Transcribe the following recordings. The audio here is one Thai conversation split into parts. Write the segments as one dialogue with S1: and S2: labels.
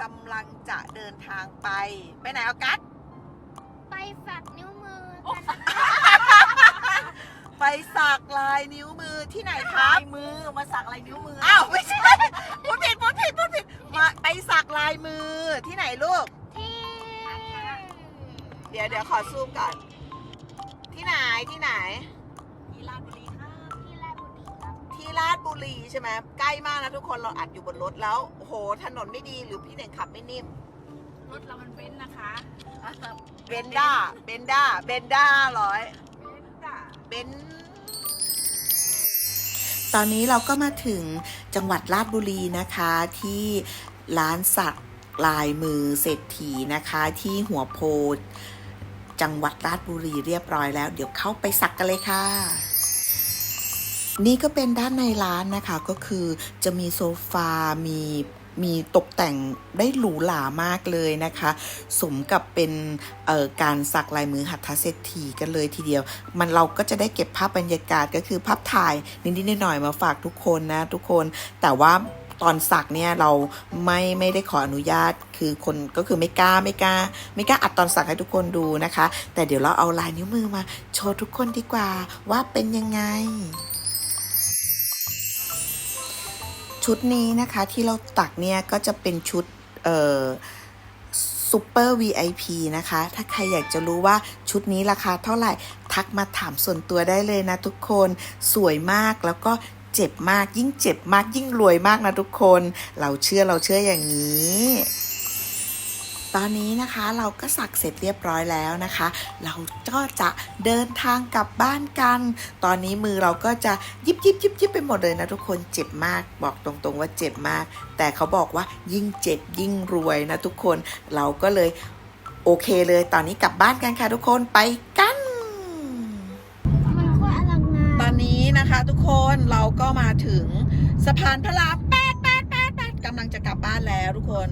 S1: กำลังจะเดินทางไป ไปไหนออกัส
S2: ไปฝักนิ้วมือกัน
S1: ไปสักลายนิ้วมือที่ไหนครั
S3: ลา
S1: บ
S3: ยมือมาสักลายนิ้วมือ
S1: อ้าวไม่ใช่พูดผิดพูดผิดพูดผิดมาไปสักลายมือที่ไหนลูก
S2: ที่
S1: เดี๋ยวเดี๋ยวขอซูมก่อน ที่ไหนที่ไหน
S3: ราชบุรี
S1: ใช่ไหมใกล้มากนะทุกคนเราอัดอยู่บนรถแล้วโอ้โหถนนไม่ดีหรือพี่เน่งขับไม่นิ่ม
S3: รถเรามันเบนซ์นะคะ
S1: เบนด้าเบนด้าเบนด้าร้อย
S3: เบนซ์จ้ะ
S1: เบนตอนนี้เราก็มาถึงจังหวัดราชบุรีนะคะที่ร้านสักลายมือเศรษฐีนะคะที่หัวโพธิ์จังหวัดราชบุรีเรียบร้อยแล้ว เดี๋ยวเข้าไปสักกันเลยค่ะ นี่ก็เป็นด้านในร้านนะคะก็คือจะมีโซฟา มีมีตกแต่งได้หรูหรามากเลยนะคะ สมกับเป็นการสักลายมือหัตถเศรษฐีกันเลยทีเดียว มันเราก็จะได้เก็บภาพบรรยากาศก็คือภาพถ่ายนิดๆหน่อยๆมาฝากทุกคนนะทุกคนแต่ว่าตอนสักเนี่ยเราไม่ไม่ได้ขออนุญาตคือคนก็คือไม่กล้าไม่กล้า ไม่กล้าอัดตอนสักให้ทุกคนดูนะคะ แต่เดี๋ยวเราเอาลายนิ้วมือมาโชว์ทุกคนดีกว่าว่าเป็นยังไง ชุดนี้นะคะที่เราตักเนี่ยก็จะเป็นชุดเอ่อซูเปอร์ VIP นะคะ ถ้าใครอยากจะรู้ว่าชุดนี้ราคาเท่าไหร่ ทักมาถามส่วนตัวได้เลยนะทุกคน สวยมากแล้วก็เจ็บมากยิ่งเจ็บมากยิ่งรวยมากนะทุกคน เราเชื่อเราเชื่ออย่างนี้ ตอนนี้นะคะเราก็สักเสร็จเรียบร้อยแล้วนะคะ เราก็จะเดินทางกลับบ้านกัน ตอนนี้มือเราก็จะยิบยิบยิบยิบไปหมดเลยนะทุกคนเจ็บมากบอกตรงๆว่าเจ็บมาก แต่เขาบอกว่ายิ่งเจ็บยิ่งรวยนะทุกคนเราก็เลยโอเคเลย ตอนนี้กลับบ้านกันค่ะทุกคนไปกั
S2: น
S1: ตอนนี้นะคะทุกคนเราก็มาถึงสะพานพระรามแปดแปดแปดแปดกำลังจะกลับบ้านแล้วทุกคน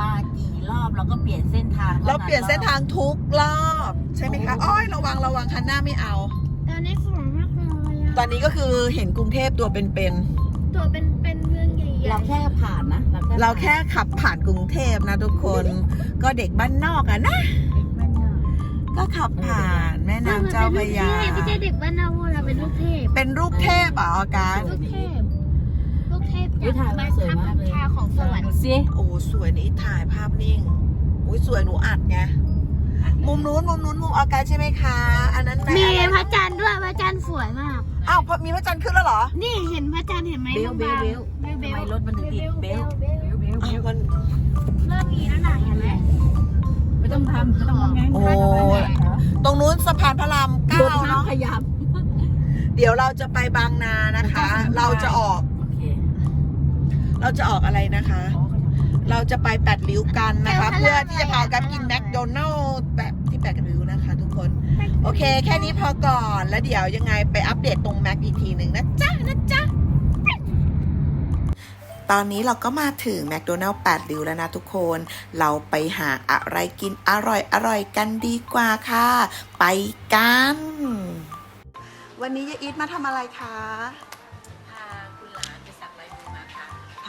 S3: มากี่รอบเราก็เปลี่ยนเส้นทาง
S1: เราเปลี่ยนเส้นทางทุกรอบใช่ไหมคะอ้อยระวังระวังคันหน้าไม่เอา
S2: ตอนนี้สวยมากเลยอะ
S1: ตอนนี้ก็คือเห็นกรุงเทพตัวเป็น
S2: ตัวเป็นเป็นเมืองใหญ่ๆ
S3: เราแค่ผ่านนะ
S1: ๆเราแค่ขับผ่านกรุงเทพนะทุกคนก็เด็กบ้านนอกอะนะ
S3: ผ่าน
S1: ก็ขับผ่านแม่น้ำเจ้าพระยา
S2: ไม่ใช่เด็กบ้านนอกเราเป็นลูกเทพ
S1: เป็นรูปเทพเหรอออการ
S2: ลูกเทพ ลูกเทพ
S3: วิถ่ายมาสวยมากเลย
S2: ชาของสวรรค์
S3: ดูสิ
S1: โอ้สวยนี่ถ่ายภาพนิ่งอุ้ยสวยหนูอัดไงมุมนู้นมุมนู้นมุมออการใช่ไหมคะ อันนั้นไหน
S2: มี
S1: อันนั้น
S2: พระจันทร์ด้วยพระจันทร์สวยมาก
S1: อ้าวพอมีพระจันทร์ขึ้นแล้วเหรอ
S2: นี่เห็นพระจันทร์เห็นไหม
S3: เบลเบลเบล
S2: เบลเบ
S3: ทำ
S2: ล
S3: ไมรถมันถึงติดเบลเบลเบลเบ
S1: อ้าว
S3: ล
S1: มัน
S2: เริ่มมีแล้วนะเห็นไหม
S3: ไม่ต้องทำไม่ต้องง
S1: โอ้ตรงนู้นสะพานพระรามเก้าร
S3: ถน้ำ
S1: เนาะ
S3: ขยับ
S1: เดี๋ยวเราจะไปบางนานะคะ เราจะออก
S3: โอ เค
S1: เราจะออกอะไรนะคะ เราจะไปแปดริ้วกันนะคะ
S2: เออ
S1: เพื่อที่จะพากันกินแมคโดนัลล์แบบที่แปดริ้วนะคะทุกคน โอเค แค่นี้พอก่อนแล้วเดี๋ยวยังไงไปอัปเดตตรงแม็กอีกทีหนึ่งนะจ๊ะนะจ๊ะตอนนี้เราก็มาถึงแมคโดนัลล์8ริ้วแล้วนะทุกคน เราไปหาอะไรกินอร่อยอร่อยกันดีกว่าค่ะ ไปกัน วันนี้ยายอีทมาทำอะไรคะ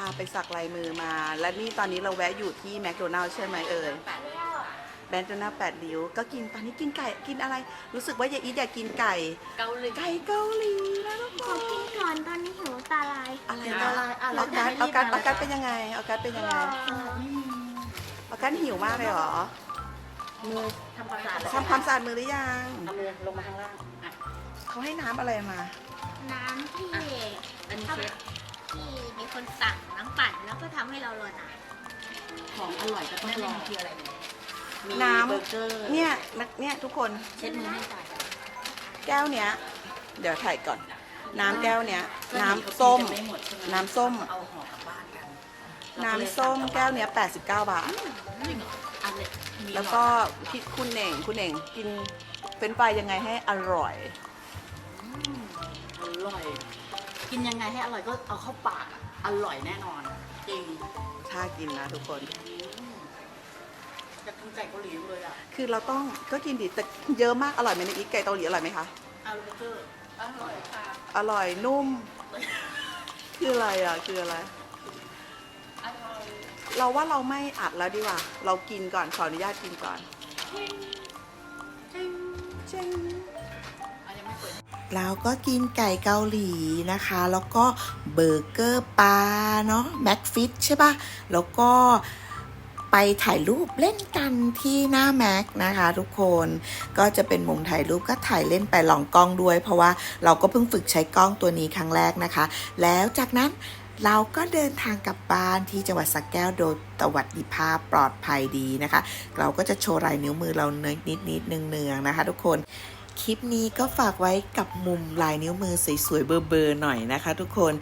S1: า
S3: ไปสักลายมือมา
S1: และนี่ตอนนี้เราแวะอยู่ที่แมคโดนัลล์ใช่ไหมเอ่ย
S3: แปดเลยค่ะ
S1: แบนโดนัลล์8ริ้ว ก็กินตอนนี้กินไก่กินอะไร รู้สึกว่ายายอีทอยากกินไก่
S3: เกาหลี
S1: ไก่เกาหลีนะทุกค
S2: ขอกินก่อนตอนนี้หิวตาลาย
S1: อะไร
S3: เดี๋ยว
S1: นะ
S3: อะไรอะ
S1: เอาการ
S3: เอา
S1: การเอาการ
S3: มา
S1: เป็นยังไงเอาการเป็นยังไงเอาการหิวมากเลยเหรอ
S3: มือทำความสะอาด
S1: ทำความสะอาดมือหรือยัง
S3: เอามือลงมาข้างล่าง
S1: เขาให้น้ำอะไรมา
S2: น้ำที่
S3: อันนี้เช็ด
S2: ที่มีคนสั่งน้ำปั่นแล้วก็ทำให้เรารอนาน
S3: ของอร่อยก็ต้องลองคืออะไรเนี่ยมี
S1: น้ำ
S3: เบอร์เกอร์
S1: เนี่ยเนี่ยทุกคน
S3: เช็ดมือให้จ่าย
S1: แก้วเนี้ย เดี๋ยวถ่ายก่อน น้ำแก้วเนี้ย น้ำส้ม
S3: ไม่หมดใช่ไห
S1: น้ำส้ม
S3: เอาห่อกลับบ้านกัน
S1: น้ำส้มแก้วเนี้ย89 บาท
S3: จริงเหรออันเล็กมี
S1: แล้วก็พี่คุณเหน่งคุณเหน่งกินเฟรนช์ฟรายยังไงให้อร่อย
S3: อืมอร่อย กินยังไงให้อร่อยก็เอาเข้าปากอะอร่อยแน่นอน จริง
S1: ถ้ากินนะทุกคน
S3: อืมจะกินไก่เกาหลีเลยอะ
S1: คือเราต้องก็กินดีแต่เยอะมากอร่อยไหมในอีกไก่เกาหลีอร่อยไหมคะ
S3: เอาเบอร์เกอร์อร่อยค่ะ
S1: อร่อยนุ่ม คืออะไรอะคืออะไร
S3: อร่อย
S1: เราว่าเราไม่อัดแล้วดีกว่า เรากินก่อนขออนุญาตกินก่อนเจ้ง
S3: อะยังไม่เปิด
S1: เราก็กินไก่เกาหลีนะคะ แล้วก็เบอร์เกอร์ปลาเนาะแม็กฟิตใช่ปะแล้วก็ไปถ่ายรูปเล่นกันที่หน้าแม็กนะคะทุกคนก็จะเป็นมุมถ่ายรูปก็ถ่ายเล่นไปลองกล้องด้วย เพราะว่าเราก็เพิ่งฝึกใช้กล้องตัวนี้ครั้งแรกนะคะ แล้วจากนั้นเราก็เดินทางกลับบ้านที่จังหวัดสระแก้วโดยสวัสดิภาพปลอดภัยดีนะคะ เราก็จะโชว์ลายนิ้วมือเราเนยนิดนิดเนืองๆนะคะ ทุกคน คลิปนี้ก็ฝากไว้กับมุมลายนิ้วมือสวยๆเบอร์ๆหน่อยนะคะทุกคน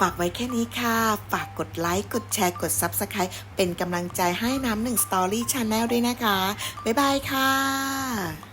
S1: ฝากไว้แค่นี้ค่ะ ฝากกดไลค์ กดแชร์ กด Subscribe เป็นกำลังใจให้น้ำหนึ่งสตอรี่ชาแนลด้วยนะคะ บ๊ายบายค่ะ